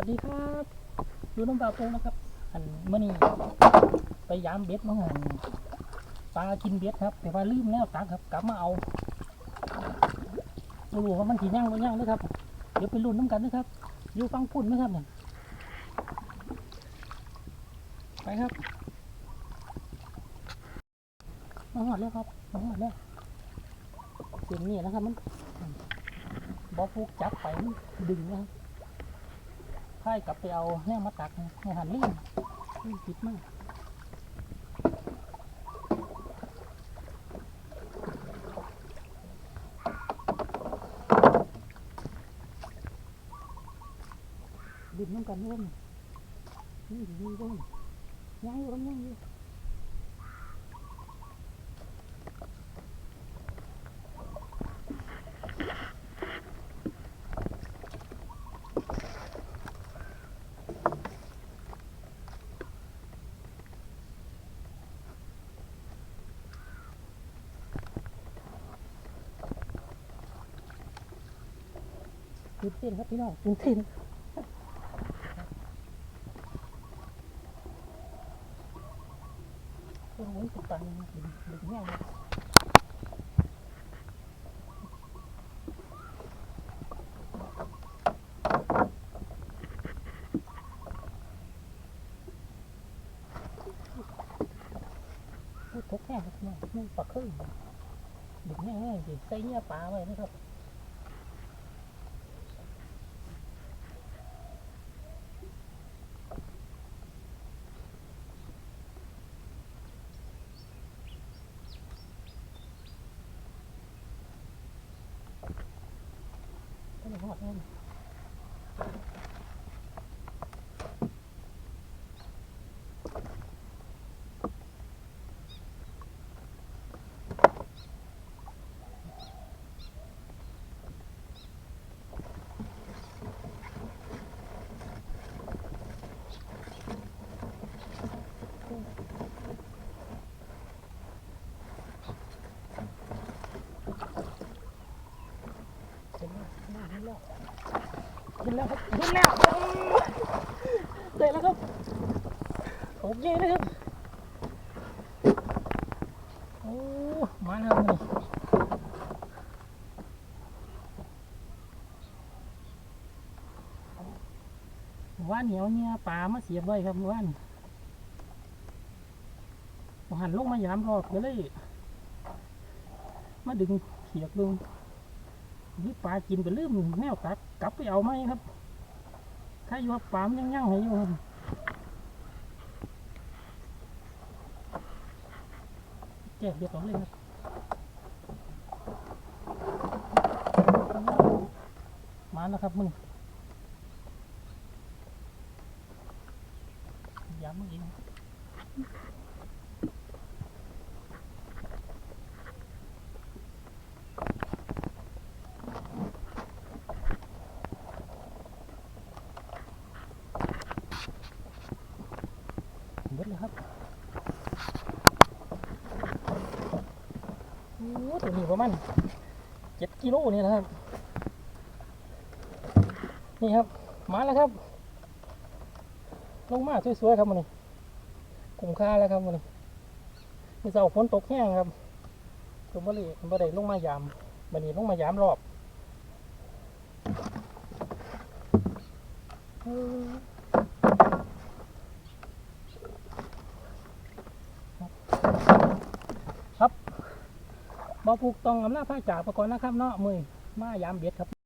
วัสดีครับดูน้ำปลาโปงนะครับ อันเมื่อนี้ไปยามเบ็ดมาหันปลากินเบ็ดครับ แต่ว่าลืมแนวตักครับ กลับมาเอาไม่รู้ว่ามันถี่ย่างหรือย่างนะครับ เดี๋ยวไปลุ้นน้ำกันนะครับอยู่ฟังพุ่นนะครับเนี่ยไปครับมาหอดแล้วครับมาหอดแล้วเสียงนี่นะครับมันบอฟูกจับไปดึงนะครับ ค่ายกลับไปเอาแน่มาตักให้หันลื่นลื่นติดมากดิบน้ำกันร่วมนี่ดีร่วมย่างอยู่ร่วมย่างอยู่ ตื่นเต้นครับพี่น้องตื่นเต้นโอ้โหสุดปังดึงดึงแง่เลยโอ้ยทกแง่ครับพี่น้องนี่ปลาครึ่งดึงแง่แง่สิใส่เงี้ยปลาไว้นะครับ หอดเลยเห็นแล้วเห็นแล้ว เห็นแล้วครับเห็นแล้วได้แล้วครับโอเคนะครับโอ้มาแล้วนี่ว่านเหนียวเนี่ยปลามาเสียบไว้ครับว่านหันลงมายามรอบก็เลย มาดึงเขียกลง นี่ปลากินไปลืมแนวตักกลับไปเอาไหมครับ ถ้าอยู่ว่าปลามนยังยั่งให้อยู่แจกเดียวกันเลยครับมาแล้วครับมึงย้ำมึงเองหมดแล้วครับโอ้ ตัวนี้ประมาณเจ็ดกิโลนี่นะครับ นี่ครับ มาแล้วครับลงมาสวยๆครับมันนี่คุ้มค่าแล้วครับมันนี่มีเสาฝนตกแห้งครับตัวมะลิมันบ่ได้ลงมายามมันนี้ลงมายามรอบเออ ผูกตองอำนาจผ้าจ่าประกอบนะครับเนาะมือมายามเบ็ดครับ